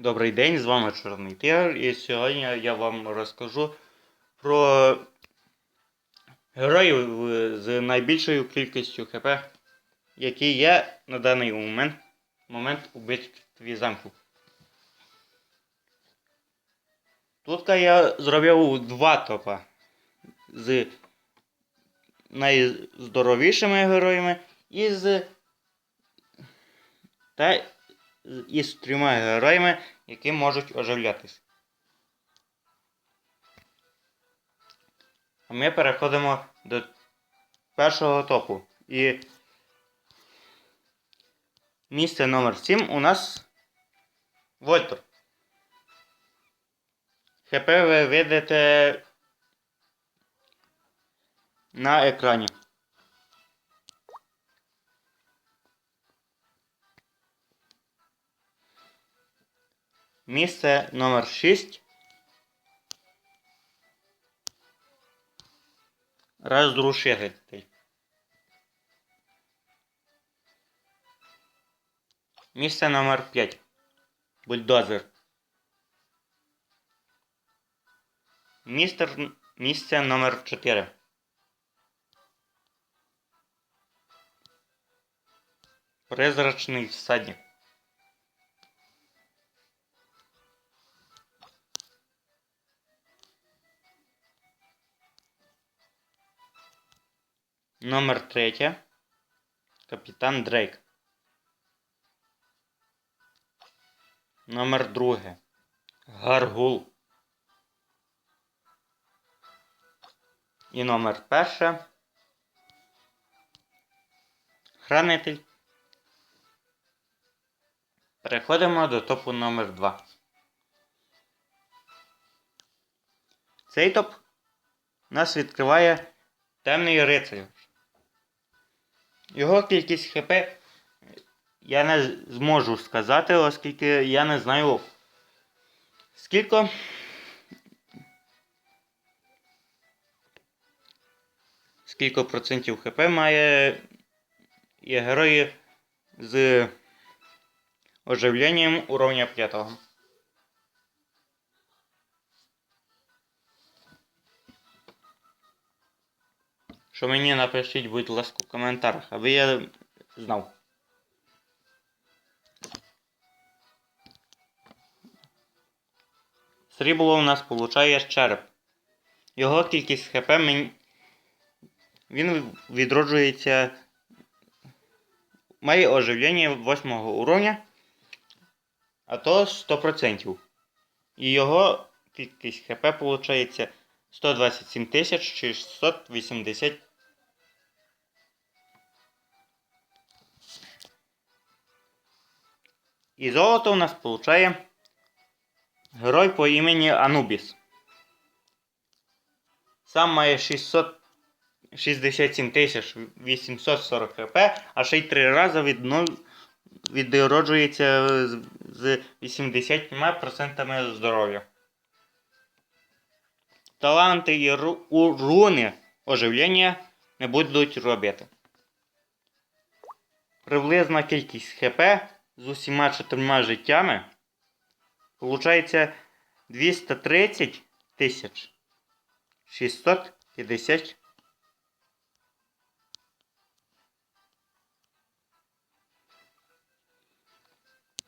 Добрий день, з вами Чорний Тигр, і сьогодні я вам розкажу про героїв е, з найбільшою кількістю ХП, які є на даний момент, момент у битві замку. Тут я зробив два топа з найздоровішими героями і з та із трьома героями, які можуть оживлятись. Ми переходимо до першого топу. І місце номер 7 у нас Вольтер. ХП ви видите на екрані. Місце номер 6. Розрушитель. Місце номер 5. Бульдозер. Містер... Місце номер 4. Призрачний всадник. Номер третє. Капітан Дрейк. Номер друге. Гаргул. І номер перше. Хранитель. Переходимо до топу номер 2. Цей топ нас відкриває темний рицар. Його кількість ХП я не зможу сказати, оскільки я не знаю скільки. Скільки процентів ХП має і герої з оживленням уровня 5. Що мені напишіть, будь ласка, в коментарях, аби я знав. Срібло у нас получає череп. Його кількість ХП мені... він відроджується. Має оживлення 8 уровня, а то 100%. І його кількість ХП виходить 127 680. І золото у нас получає герой по імені Анубіс. Сам має 667 840 хп, а ще й три рази від 0 відроджується з 80% здоров'я. Таланти і ру, руни оживлення не будуть робити. Приблизна кількість ХП з усіма чотирма життями получається 230 тисяч 650.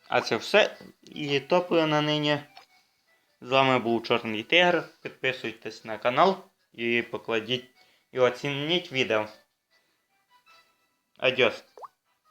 А це все. І топою на нині. З вами був Чорний Тигр. Підписуйтесь на канал і покладіть і оцініть відео. Адьос.